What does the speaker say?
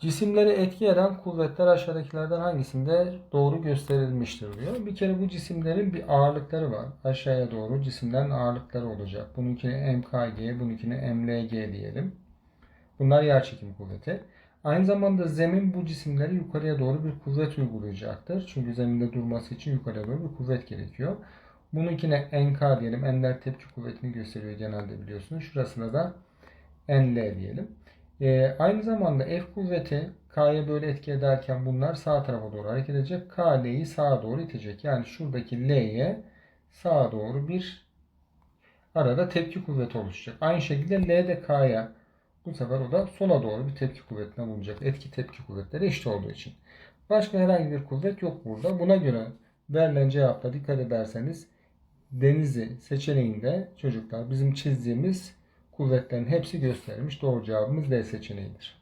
Cisimleri etki eden kuvvetler aşağıdakilerden hangisinde doğru gösterilmiştir diyor. Bir kere bu cisimlerin bir ağırlıkları var. Aşağıya doğru cisimlerin ağırlıkları olacak. Bununkine MKG, bununkine MLG diyelim. Bunlar yerçekim kuvveti. Aynı zamanda zemin bu cisimleri yukarıya doğru bir kuvvet uygulayacaktır. Çünkü zeminde durması için yukarıya doğru bir kuvvet gerekiyor. Bununkine NK diyelim. Ender tepki kuvvetini gösteriyor genelde biliyorsunuz. Şurasına da NL diyelim. Ee, aynı zamanda F kuvveti K'ya böyle etki ederken bunlar sağ tarafa doğru hareket edecek. K L'yi sağa doğru itecek. Yani şuradaki L'ye sağa doğru bir arada tepki kuvveti oluşacak. Aynı şekilde L de K'ya bu sefer o da sola doğru bir tepki kuvvetine bulunacak. Etki tepki kuvvetleri eşit olduğu için. Başka herhangi bir kuvvet yok burada. Buna göre verilen cevapta dikkat ederseniz denizi seçeneğinde çocuklar bizim çizdiğimiz kuvvetlerin hepsi gösterilmiş. Doğru cevabımız D seçeneğidir.